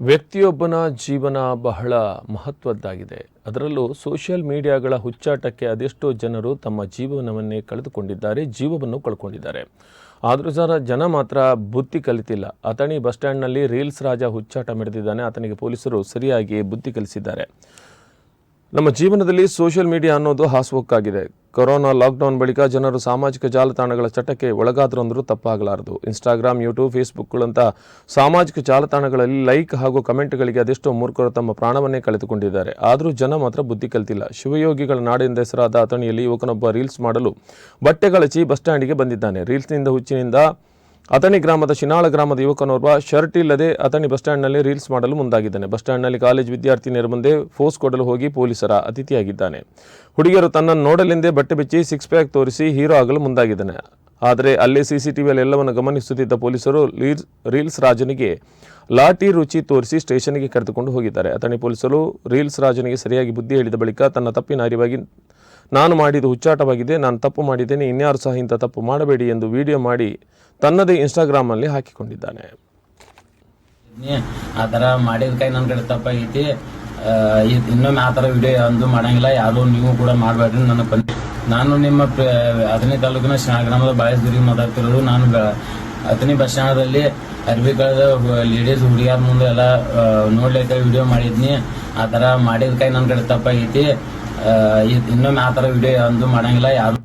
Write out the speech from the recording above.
ವ್ಯಕ್ತಿಯೊಬ್ಬನ ಜೀವನ ಬಹಳ ಮಹತ್ವದ್ದಾಗಿದೆ. ಅದರಲ್ಲೂ ಸೋಷಿಯಲ್ ಮೀಡಿಯಾಗಳ ಹುಚ್ಚಾಟಕ್ಕೆ ಅದೆಷ್ಟೋ ಜನರು ತಮ್ಮ ಜೀವನವನ್ನೇ ಕಳೆದುಕೊಂಡಿದ್ದಾರೆ, ಜೀವವನ್ನು ಕಳ್ಕೊಂಡಿದ್ದಾರೆ. ಆದರೂ ಸಹ ಜನ ಮಾತ್ರ ಬುದ್ಧಿ ಕಲಿತಿಲ್ಲ. ಅಥಣಿ ಬಸ್ ಸ್ಟ್ಯಾಂಡ್ನಲ್ಲಿ ರೀಲ್ಸ್ ರಾಜ ಹುಚ್ಚಾಟ ಮೆರೆದಿದ್ದಾನೆ. ಆತನಿಗೆ ಪೊಲೀಸರು ಸರಿಯಾಗಿ ಬುದ್ಧಿ ಕಲಿಸಿದ್ದಾರೆ. ನಮ್ಮ ಜೀವನದಲ್ಲಿ ಸೋಷಿಯಲ್ ಮೀಡಿಯಾ ಅನ್ನೋದು ಹಾಸುಹೊಕ್ಕಾಗಿದೆ ಕೊರೋನಾ ಲಾಕ್ಡೌನ್ ಬಳಿಕ ಜನರು ಸಾಮಾಜಿಕ ಜಾಲತಾಣಗಳ ಚಟಕ್ಕೆ ಒಳಗಾದ್ರು ಅಂದರೂ ತಪ್ಪಾಗಲಾರದು ಇನ್ಸ್ಟಾಗ್ರಾಮ್ ಯೂಟ್ಯೂಬ್ ಫೇಸ್ಬುಕ್ಗಳಂತಹ ಸಾಮಾಜಿಕ ಜಾಲತಾಣಗಳಲ್ಲಿ ಲೈಕ್ ಹಾಗೂ ಕಮೆಂಟ್ಗಳಿಗೆ ಅದೆಷ್ಟೋ ಮೂರ್ಖರು ತಮ್ಮ ಪ್ರಾಣವನ್ನೇ ಕಳೆದುಕೊಂಡಿದ್ದಾರೆ. ಆದರೂ ಜನ ಮಾತ್ರ ಬುದ್ಧಿ ಕಲ್ತಿಲ್ಲ. ಶಿವಯೋಗಿಗಳ ನಾಡಿನ ಹೆಸರಾದ ಅಥಣಿಯಲ್ಲಿ ಯುವಕನೊಬ್ಬ ರೀಲ್ಸ್ ಮಾಡಲು ಬಟ್ಟೆಗಳಚಿ ಬಸ್ ಸ್ಟ್ಯಾಂಡಿಗೆ ಬಂದಿದ್ದಾನೆ. ರೀಲ್ಸ್ನಿಂದ ಹುಚ್ಚಿನಿಂದ ಅಥಣಿ ಗ್ರಾಮದ ಶಿನಾಳ ಗ್ರಾಮದ ಯುವಕನೋರ್ವ ಶರ್ಟ್ ಇಲ್ಲದೆ ಅಥಣಿ ಬಸ್ ಸ್ಟ್ಯಾಂಡ್ನಲ್ಲಿ ರೀಲ್ಸ್ ಮಾಡಲು ಮುಂದಾಗಿದ್ದಾನೆ. ಬಸ್ ಸ್ಟ್ಯಾಂಡ್ನಲ್ಲಿ ಕಾಲೇಜ್ ವಿದ್ಯಾರ್ಥಿನಿಯರ ಮುಂದೆ ಫೋಸ್ ಕೊಡಲು ಹೋಗಿ ಪೊಲೀಸರ ಅತಿಥಿಯಾಗಿದ್ದಾನೆ. ಹುಡುಗಿಯರು ತನ್ನನ್ನು ನೋಡಲೆಂದೇ ಬಟ್ಟೆ ಬಿಚ್ಚಿ ಸಿಕ್ಸ್ ಪ್ಯಾಕ್ ತೋರಿಸಿ ಹೀರೋ ಆಗಲು ಮುಂದಾಗಿದ್ದಾನೆ. ಆದರೆ ಅಲ್ಲೇ ಸಿಸಿಟಿವಿಯಲ್ಲಿ ಎಲ್ಲವನ್ನು ಗಮನಿಸುತ್ತಿದ್ದ ಪೊಲೀಸರು ಲೀರ್- ರೀಲ್ಸ್ ರಾಜನಿಗೆ ಲಾಠಿ ರುಚಿ ತೋರಿಸಿ ಸ್ಟೇಷನ್ಗೆ ಕರೆದುಕೊಂಡು ಹೋಗಿದ್ದಾರೆ. ಅಥಣಿ ಪೊಲೀಸರು ರೀಲ್ಸ್ ರಾಜನಿಗೆ ಸರಿಯಾಗಿ ಬುದ್ಧಿ ಹೇಳಿದ ಬಳಿಕ ತನ್ನ ತಪ್ಪಿನ ಅರಿವಾಗಿ ನಾನು ಮಾಡಿದ್ದು ಹುಚ್ಚಾಟವಾಗಿದೆ, ನಾನು ತಪ್ಪು ಮಾಡಿದ್ದೇನೆ, ಇನ್ಯಾರು ಸಹ ಇಂಥ ತಪ್ಪು ಮಾಡಬೇಡಿ ಎಂದು ವಿಡಿಯೋ ಮಾಡಿ ತನ್ನದೇ ಇನ್ಸ್ಟಾಗ್ರಾಮಲ್ಲಿ ಹಾಕಿಕೊಂಡಿದ್ದಾನೆ. ಆ ಥರ ಮಾಡಿದ ಕೈ ನನ್ನ ಕಡೆ ತಪ್ಪಾಗೈತಿ ಇನ್ನೊಮ್ಮೆ ಆ ಥರ ವಿಡಿಯೋ ಅಂದು ಮಾಡಂಗಿಲ್ಲ, ಯಾರು ನೀವು ಕೂಡ ಮಾಡಬೇಡ್ರಿ ನನಗೆ ನಾನು ನಿಮ್ಮ ಅಥಣಿ ತಾಲೂಕಿನ ಶಾ ಗ್ರಾಮದ ಬಾಯಸ್ಗುರಿಗೆ ಮಾತಾಡ್ತಿರೋದು, ನಾನು ಅಥಣಿ ಬಸ್ ಸ್ಟ್ಯಾಂಡದಲ್ಲಿ ಅರ್ಬಿ ಕಳೆದ ಲೇಡೀಸ್ ಹುಡುಗಿಯರ ಮುಂದೆ ಎಲ್ಲ ನೋಡ್ಲಿಕ್ಕೆ ವಿಡಿಯೋ ಮಾಡಿದ್ನಿ. ಆ ಥರ ಮಾಡಿದ ಕೈ ನನ್ನ ಕಡೆ ತಪ್ಪಾಗೈತಿ ಇನ್ನೊಮ್ಮೆ ಆತರ ವಿಡಿಯೋ ಅಂದು ಮಾಡಂಗಿಲ್ಲ ಯಾರು